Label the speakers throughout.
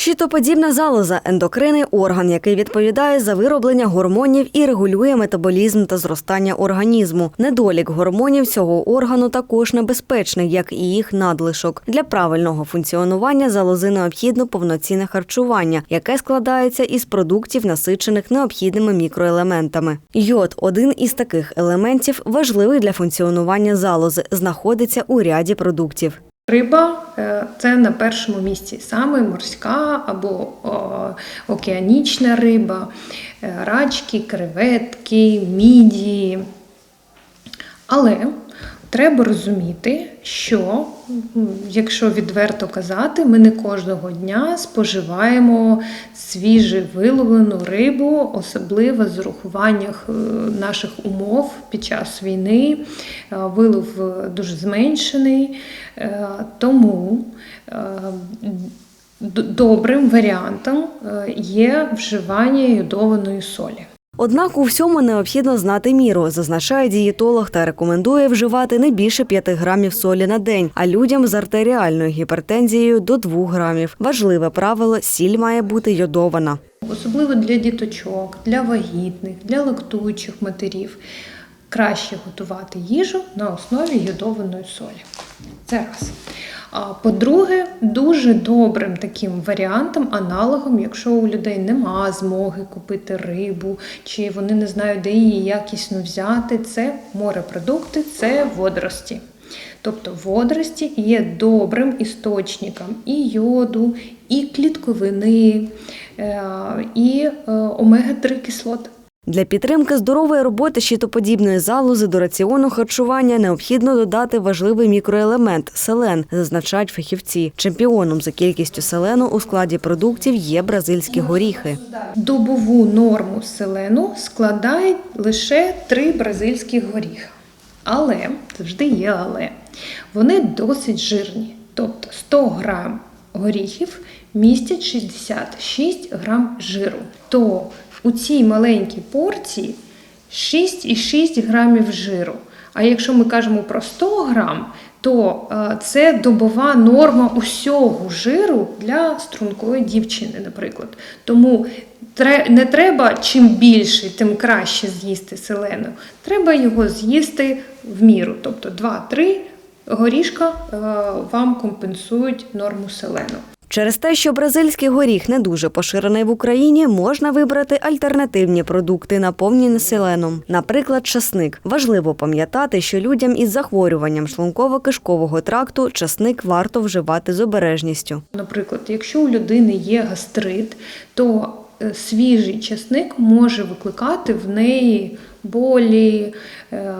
Speaker 1: Щитоподібна залоза ендокринний орган, який відповідає за вироблення гормонів і регулює метаболізм та зростання організму. Недолік гормонів цього органу також небезпечний, як і їх надлишок. Для правильного функціонування залози необхідно повноцінне харчування, яке складається із продуктів, насичених необхідними мікроелементами. Йод один із таких елементів, важливий для функціонування залози, знаходиться у ряді продуктів.
Speaker 2: Риба е, це на першому місці саме морська або о, океанічна риба, е, рачки, креветки, мідії. Але треба розуміти, що, якщо відверто казати, ми не кожного дня споживаємо свіже виловлену рибу, особливо з урахуванням е, наших умов під час війни. Е, Вилов е, дуже зменшений, тому добрим варіантом є вживання йодованої солі.
Speaker 1: Однак у всьому необхідно знати міру, зазначає дієтолог та рекомендує вживати не більше 5 грамів солі на день, а людям з артеріальною гіпертензією до 2 грамів. Важливе правило сіль має бути йодована.
Speaker 2: Особливо для діточок, для вагітних, для лактуючих матерів. Краще готувати їжу на основі йодованої солі. Це раз. По-друге, дуже добрим таким варіантом, аналогом, якщо у людей нема змоги купити рибу, чи вони не знають, де її якісно взяти, це морепродукти, це водорості. Тобто водорості є добрим істочником і йоду, і клітковини, е, і е, омега-3 кислот.
Speaker 1: Для підтримки здорової роботи щитоподібної залози до раціону харчування необхідно додати важливий мікроелемент селен, зазначають фахівці. Чемпіоном за кількістю селену у складі продуктів є бразильські горіхи.
Speaker 2: Добову норму селену складають лише три бразильських горіха. Але завжди є але. Вони досить жирні. Тобто 100 грам горіхів містять 66 грам жиру. То у цій маленькій порції 6,6 грамів жиру. А якщо ми кажемо про 100 грам, то е, це добова норма усього жиру для стрункої дівчини, наприклад. Тому не треба чим більше, тим краще з'їсти селену. Треба його з'їсти в міру, тобто 2-3 горішка е, вам компенсують норму селену.
Speaker 1: Через те, що бразильський горіх не дуже поширений в Україні, можна вибрати альтернативні продукти, наповнені селеном, наприклад, часник. Важливо пам'ятати, що людям із захворюванням шлунково-кишкового тракту часник варто вживати з обережністю.
Speaker 2: Наприклад, якщо у людини є гастрит, то е, свіжий чесник може викликати в неї болі е,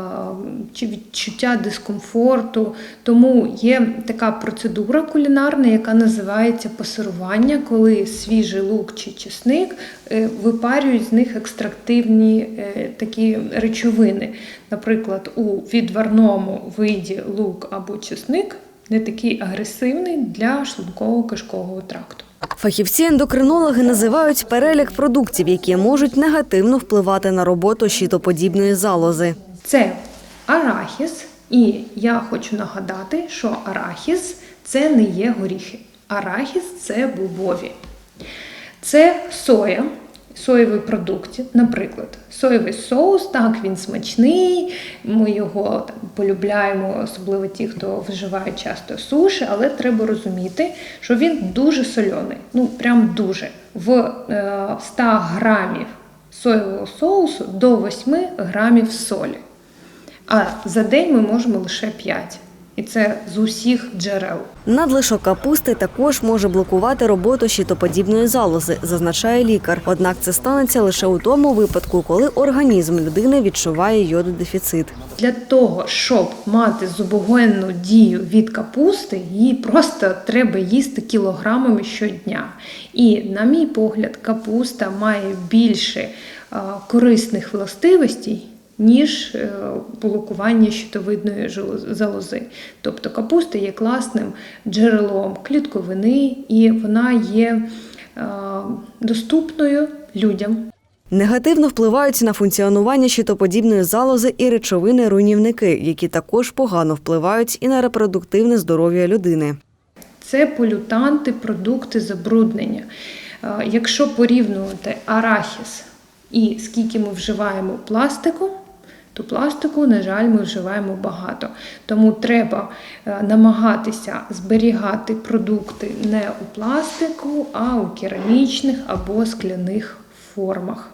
Speaker 2: чи відчуття дискомфорту. Тому є така процедура кулінарна, яка називається пасирування, коли свіжий лук чи чесник е, випарюють з них екстрактивні е, такі речовини. Наприклад, у відварному виді лук або чесник не такий агресивний для шлунково-кишкового тракту.
Speaker 1: Фахівці-ендокринологи називають перелік продуктів, які можуть негативно впливати на роботу щитоподібної залози.
Speaker 2: Це арахіс, і я хочу нагадати, що арахіс це не є горіхи. Арахіс це бобові. Це соя, соєві продукти, наприклад, соєвий соус, так, він смачний, ми його там, полюбляємо, особливо ті, хто вживає часто суші, але треба розуміти, що він дуже сольоний, ну прям дуже. В е, 100 грамів соєвого соусу до 8 грамів солі. А за день ми можемо лише 5. І це з усіх джерел.
Speaker 1: Надлишок капусти також може блокувати роботу щитоподібної залози, зазначає лікар. Однак це станеться лише у тому випадку, коли організм людини відчуває йододефіцит.
Speaker 2: Для того, щоб мати зубогенну дію від капусти, її просто треба їсти кілограмами щодня. І, на мій погляд, капуста має більше корисних властивостей, ніж е, блокування щитовидної жол- залози. Тобто капуста є класним джерелом клітковини, і вона є е, доступною людям.
Speaker 1: Негативно впливають на функціонування щитоподібної залози і речовини руйнівники, які також погано впливають і на репродуктивне здоров'я людини.
Speaker 2: це полютанти, продукти забруднення. Е, Якщо порівнювати арахіс і скільки ми вживаємо пластику, то пластику, на жаль, ми вживаємо багато. Тому треба е, намагатися зберігати продукти не у пластику, а у керамічних або скляних формах.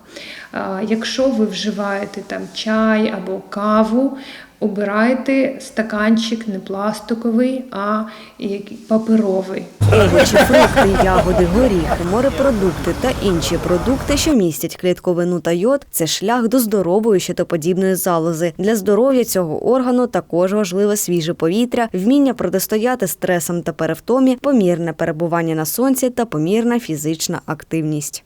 Speaker 2: Е, Якщо ви вживаєте там чай або каву, обирайте стаканчик не пластиковий, а паперовий.
Speaker 1: Овочі, фрукти, ягоди, горіхи, морепродукти та інші продукти, що містять клітковину та йод, це шлях до здорової щитоподібної залози. Для здоров'я цього органу також важливе свіже повітря, вміння протистояти стресам та перевтомі, помірне перебування на сонці та помірна фізична активність.